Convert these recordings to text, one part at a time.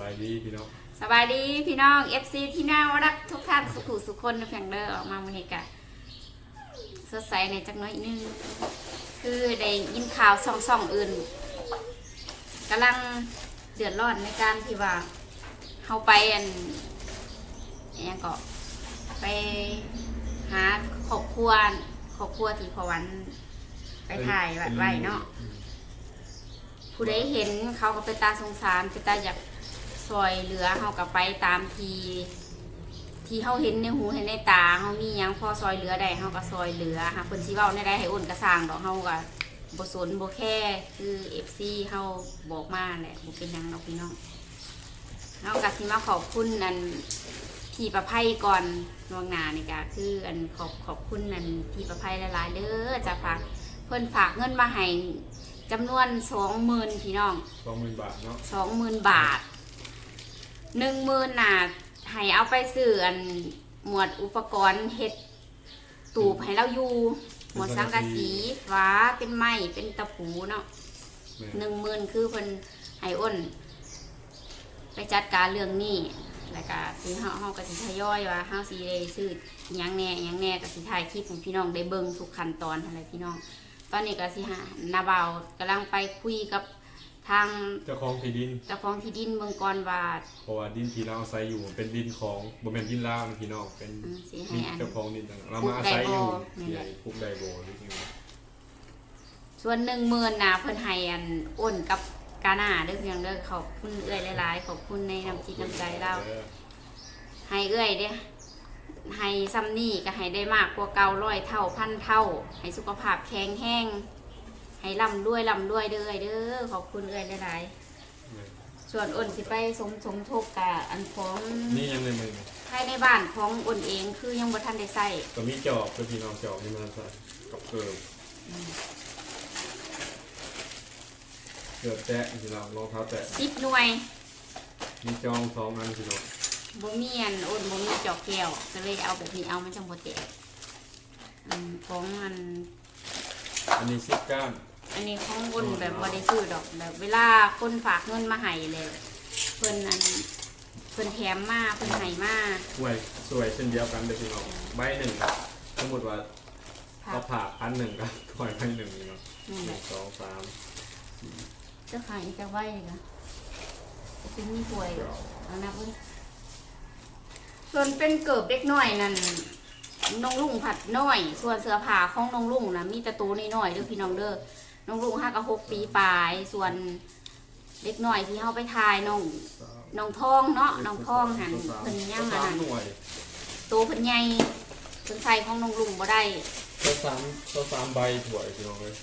บายดีพี่น้องสบายดีพี่น้อง FC ที่น่ารักทุกท่านสุขุสุขคนในแผงเดอออกมาวันนี้กะสดใสในจักหน้อยหนึงคือได้ยินข่าวส่องส่องๆอื่นกำลังเดือดร้อนในการที่ว่าเฮาไปอันอหยังก็ไปหาครอบครัวครอบครัวที่พอวันไปถ่ายวัดไว้เนาะ ผู้ใดเห็นเขาก็เป็นตาสงสารเป็นตาอยาก ซอยเหลือเขาก็ไปตามทีที่เขาเห็นในหูเห็นในตาเขามีหยังพอซอยเหลือได้เขาก็ซอยเหลือหาคนสิเว้าในได้ให้อ้นกระสร้างดอกเขาก็บ่สนบ่แค่คือ FC เขาบอกมาแหละบ่เป็นหยังดอกพี่น้องเฮาก็สิมาขอบคุณอันพี่ประไพก่อนล่วงหน้านี่ก็คืออันขอบขอบคุณอันพี่ประไพหลายๆเด้อจะฝากเพิ่นฝากเงินมาให้จำนวน20,000พี่น้องสองหมื่นบาทเนาะสองหมื่นบาท หนึ่งหมื่นน่ะให้เอาไปซื้ออันหมวดอุปกรณ์เฮ็ดตูบให้เราอยู่หมวดสังกะสีฟ้าเป็นไม้เป็นตะปูเนาะแม่หนึ่งหมื่นคือเพิ่นให้อ้น ไปจัดการเรื่องนี้แล้วก็สิเฮาเฮาก็สิทยอยว่าเฮาสิได้ซื้อหยังแหน่หยังแหน่ก็สิถ่ายคลิปให้พี่น้องได้เบิ่งทุกขั้นตอนอะไรพี่น้อง ตอนนี้ก็สิหานาเบาวกำลังไปคุยกับ ทางเจ้าของที่ดินเจ้าของที่ดินเมืองกอนว่าเพราะว่าดินที่เราอาศัยอยู่เป็นดินของบ่แม่นดินลาวนะพี่น้องเป็นอืมสิให้ดินอัน เจ้าของดินต่างๆเรามาอาศัยอยู่ปลูกไดโบนี่ที่แหละปลูกไดโบหรือที่ว่าส่วนหนึ่งหมื่นนะเพิ่นให้อันอ้นกับกาหน้าเด้อเพียงเด้อขอบคุณเอื้อยหลายๆขอบคุณในน้ำจิตน้ำใจเราออให้เอื้อยเด้อให้ซ้ำนี่ก็ให้ได้มากกว่าเก่าร้อยเท่าพันเท่า ให้สุขภาพแข็งแห้ง ให้ร่ำรวยร่ำรวยเด้อเอื้อยเด้อขอบคุณเอื้อยหลายแม่ๆส่วนอ้นสิไปสมสมทบกับอันของนี่ยังในมือภายในบ้านของอ้นเองคือยังบ่ทันได้ใส่ก็มีจอบคือพี่น้องจอบนี่มันใส่กับเกลือเกลือแตะพี่น้องรองเท้าแตะสิบหน่วย มีจองสองอันพี่น้องบ่มีอันโอนบ่มีจอกแก้วก็เลยเอาแบบนี้เอามันจังบ่แตกอันของอันอันนี้สิบก้าน อันนี้ของโอนแบบบ่ได้ซื้อดอกแบบเวลาคนฝากเงินมาให้เลยเพิ่นอันเพิ่นแถมมาเพิ่นให้มาสวยสวยเช่นเดียวกันเลยพี่น้องใบหนึ่งครับสมมติว่าผัเขากผ่าพันหนึ่งครับถอยพันหนึ่งพี่น้องนี่หแหนึ่ละงสองสามจะขายจะไว้เลยนะเป็นมีถ้วยเก้าเอานับเบิ่งส่วนเป็นเกิบเล็กน้อยนั่นน้องลุงผัดน้อย ส่วนเสื้อผ้าของน้องลุงนะมีแตะตูน้อยๆเด้อพี่น้องเด้อ น้องลุงห้ากับหกปีปลาย ส่วนเล็กหน่อยที่เขาไปทายน้องสามน้องทองเนาะน้องทองหันสามเพิ่นย่างสาอันมนั้นหน่วยตัวเพิ่นใหญ่เพิ่นใส่ของน้องลุงบ่ได้ตัวสามตัวสามใบถวยพี่น้องเลย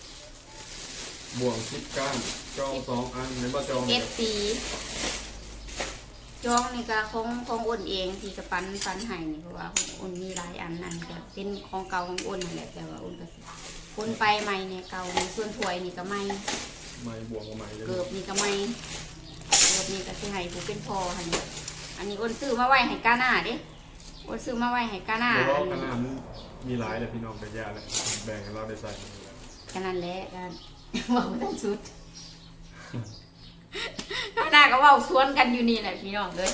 บ่วงสิบก้านจองสองอันเห็นป่ะจองเอเนี่ยฟปี จองนี่ก็ของของอ้นเองที่กระปันปันให้นี่เพราะว่าของอ้นมีหลายอันนั่นก็เป็นของเก่าของอ้นนั่นแหละแต่ว่าอ้นก็สิคนไปใหม่เนี่ยเก่ามีส่วนถ้วยนี่ก็ใหม่ไม่บ่วงกับไม้เลยเกือบนี่ก็ใหม่เกือบนี่ก็สิให้ผู้เป็นพ่อหั่นนี่อันนี้อ้นซื้อมาไว้ให้กาหน้าเด้อ้นซื้อมาไว้ให้กาหน้าเพราะว่าอันขนี้นาดมันมีหลายเลยพี่น้องกันยาเลยแบ่งกันเราได้ใส่กันแล้วกันนั่นแหละกันบอกไม่ต้องชุดข้าง หน้าก็เว่าสวนกันอยู่นี่แหละพี่น้องเลย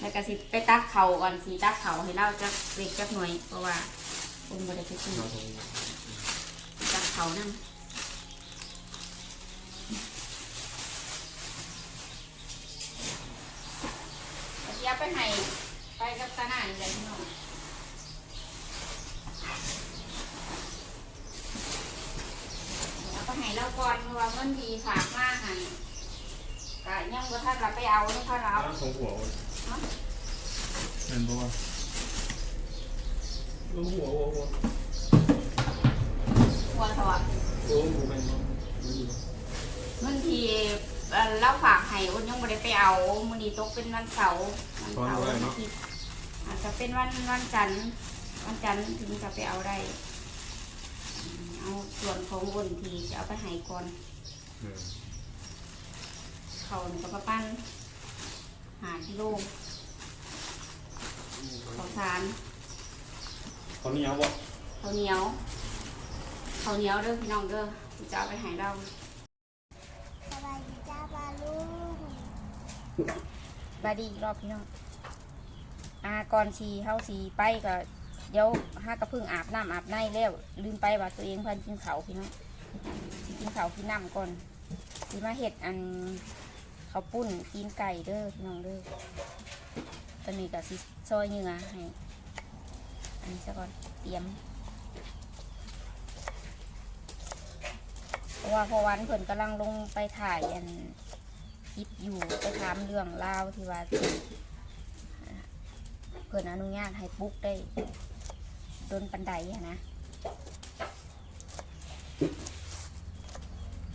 แล้วก็สิไปตักเขาก่อนสิตักเขาให้เราจักเล็กจักหน่อยเพราะว่าคุณบ่ได้ไปซื้อเราคงตักเขานั่งเอาสิเอาไปให้ไปกับตาหน้านี่แหละพี่น้องเอาไปให้เราก่อนเพราะว่าเงินดีฝากมากหัน ก็ยังบ่ทันเราไปเอานี่เขาเราอ้าวของหัวมันเห็นป่ะหัวหัวหัวหัวควรเขาอะโอ้โหเป็นป่ะเงินที่เอ่อเราฝากให้อ้นยังไม่ได้ไปเอามื้อนี้ตกเป็นวันเสาร์วันเสาร์วันอาทิตย์อาจจะเป็นวันวันจันทร์วันจันทร์ถึงจะไปเอาได้อืมเอาส่วนของอ้นที่จะเอาไปให้ก่อน เออ เขานี่ก็ประมาณหากิโลข้าวสารเขานี่เอาบ่ข้าวเหนียวข้าวเหนียวเด้อพี่น้องเด้อที่จะเอาไปให้เราสบายดีจ้าปลาลุงบายดีอีกรอบพี่น้องอาก่อนสีเฮาสีไปก็เดี๋ยวห้ากระพึ่งอาบน้ำอาบในแล้วลืมไปว่าตัวเองเพิ่นกินเขาวพี่น้องสิกินเขาวกินน้ำก่อนสีมาเห็ดอัน ข้าวปุ้นกินไก่เด้อพี่น้องเด้อตอนนี้ก็สิซอยเนื้อให้อันนี้ซะก่อนเตรียมเพราะว่าพอวันเพิ่นกำลังลงไปถ่ายอันคลิปอยู่ไปถามเรื่องราวที่ว่าเพิ่นอนุญาตให้ปุ๊กได้โดนปันไดอะนะ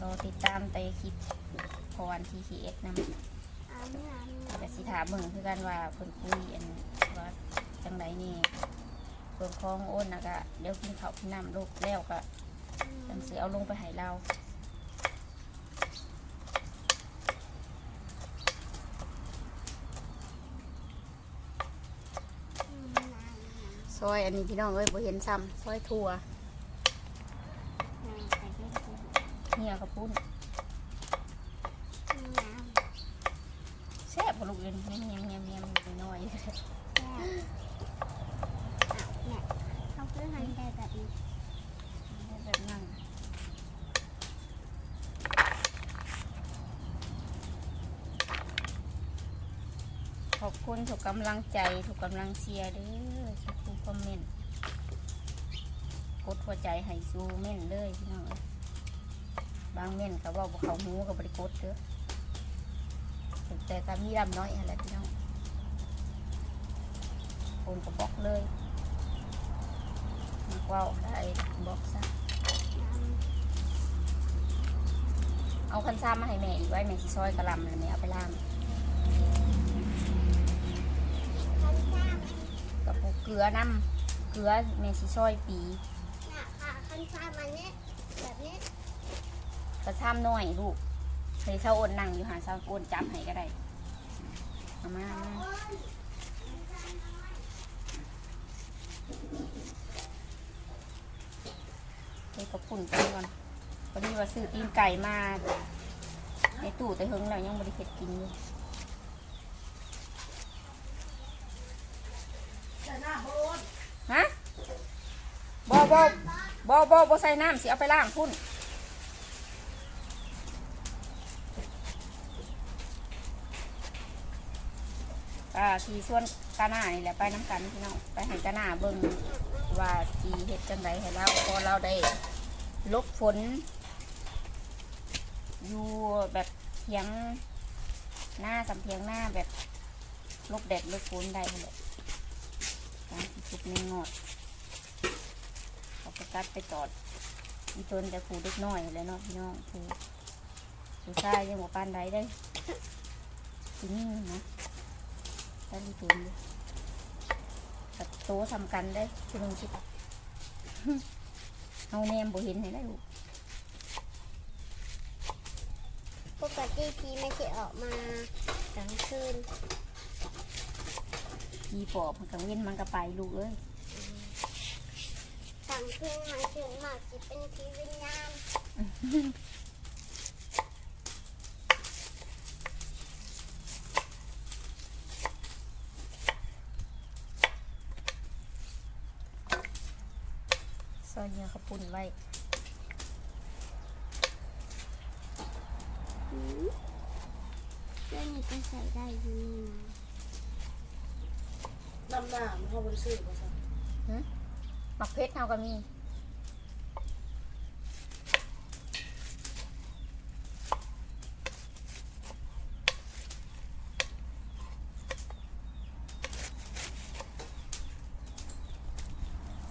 รอติดตามไปคลิป พอวันทีคีเอ็กนำอาบน้ำแต่สิถามมึงคือกันว่าเพิ่นคุยอันว่าจังไดนี่ส่วนของโอนนะก็เดี๋ยวกินข้าวกินน้ำลูกแล้วก็จังสิเอาลงไปให้เราซอยอันนี้พี่น้องเอ้ยบ่เห็นซ้ำซอยถั่วเหี่ยกระปุ้นแซ่บบ่ลูกเอ็นเงี้ยเงี้ยเงี้ยเงี้ยๆน้อยๆ เขาเพื่อให้ได้แบบนี้ แบบนั้นขอบ คุณทุกกำลังใจทุกกำลังเชียร์เด้อทุกคอมเมนต์กดหัวใจให้ซูเม่นเลยพี่น้องบางเม่นก็เว่าเขาหูกับบริกดเด้อแต่ก็มีลำน้อยอะไรพี่น้องคนก็บอกเลยมากว่าได้บอกซะเอาคันซ้ำมาให้แม่อีกไว้แม่สิซอยกระลำแล้วแม่เอาไปล่า งกับปูเกลือน้ำเกลือแม่สิซอยปีน่ะค่ะคันชามันเนี่ยแบบนี้กระซ้ำน้อยลูกเคยเช่าโอนนั่งอยู่หาเช่าโอนจับให้ก็ได้เอามาเอามาเฮ้ยกระปุ่นไปก่อนพอดีว่าซื้อตีนไก่มาในตู้แต่เฮงแล้วยังบริเพ็ดกินอยู่ ฮะ บบอบอบอบอใส่น้ำสิเอาไปล้างพุ่นอ่าสีส่วนกาหน้านี่แหละไปน้ำกันพี่น้องไปให้กาหน้าเบิ่งว่าสีเห็ดจังไรให้เราพอเราได้ลบฝนอยู่แบบเทียงหน้าสำเทียงหน้าแบบลบแดดลบฝนได้เลยการที่ทุบในงอด เขาไปตัดไปจอดอีตนแต่ผูเล็กน้อยแหล้วเนาะพี่น้องผูผูชายยังบ่ปานใดได้ทีนี่นะตัดอีตนเลยกับโตสำคัญได้คือหนึ่งชิบเอาแนมบ่เห็นให้ได้ลูกปกติพีไม่ใช่ออกมากลางคืนพีปอบมันกังเว้นมันก็ไปลูกเอ้ย กลางคืนมันถึงมากจะเป็นพีวิญญาณซอยเนื้อข้าวปุ้นไว้หืมเรื่องนี้ก็ใส่ได้อยู่นี่นะ น้ำหน้ามันเข้าบริสุทธิ์ป่ะจ๊ะห มักเพชรเท่าก็มี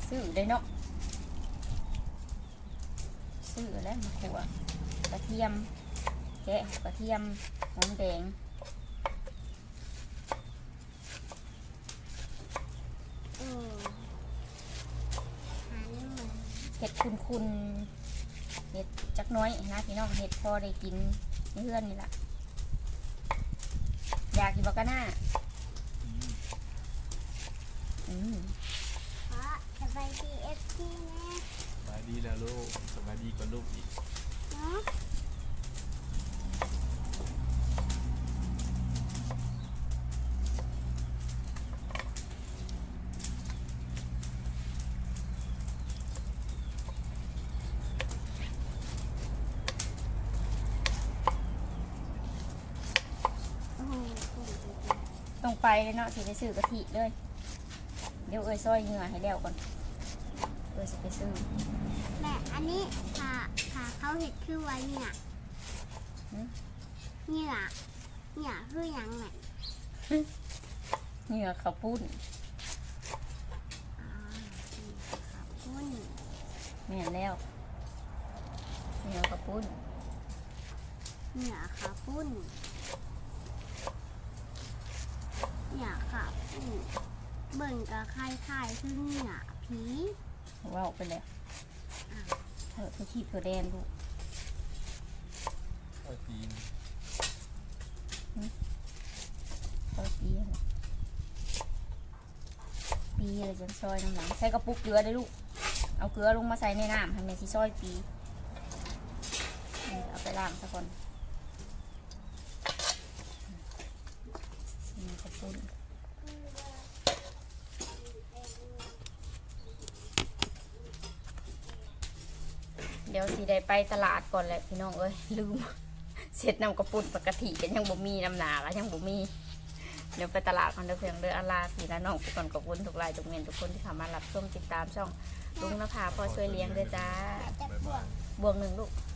ซื้อได้เนาะซื้อแล้วมาขัวกระเทียมแกะกระเทียมหอมแดง เออหาเรื่องมัน เห็ด คุณคุณเห็ดจักน้อยนะพี่น้องเห็ดพอได้กินในเพื่อนนี่แหละอยากกินบอกกันหน้าอืมเพราะสบายดีเอฟซีแน่สบายดีแล้วลูกสบายดีกว่าลูกอีก เนาะ ไปเลยเนาะสิไปซื้อกะทิเลย เดี๋ยวเอ้ยซอยเหงื่อให้แล้วก่อนเอ้ยสิไปซื้อแม่อันนี้ค่ะค่ะเขาเห็ดคือไว้เนี่ยหืมเนี่ยเนี่ยคือหยังแม่เหงื่อข้าวปุ้นอ่าครับคุณ แม่นแล้วเหงื่อข้าวปุ้นเนี่ยค่ะคุณ เนี่ยค่ะเบิ่งกับคล้ายๆคือเนี่ยผีว่าออกไปแล้วอะเออขีดตัวแดงลูกไอ้ปีนตัวปีอะไรปีอะไรจนซอยน้ำหลังใส่กระปุกเกลือได้ลูก เอาเกลือลงมาใส่ในน้ำให้แม่สิซอยปี เอาไปล้างซะก่อนข้าวปุ้น เดี๋ยวสิได้ไปตลาดก่อนแหละพี่น้องเอ้ยลืม เสร็จนำกระปุนปกติกันยังบ่มีน้ำหนาก็ยังบ่มี เดี๋ยวไปตลาดกันเด้อเพียงเด้ออาลาพี่และน้องทุกคนขอบคุณทุกไลน์ทุกเมนทุกคนที่เข้ามารับชมติดตามช่องลุงนภาพ่อช่วยเลี้ยงเด้อจ้าแต่จะบ๊ายบวบากยบวกหนึ่งลูกบ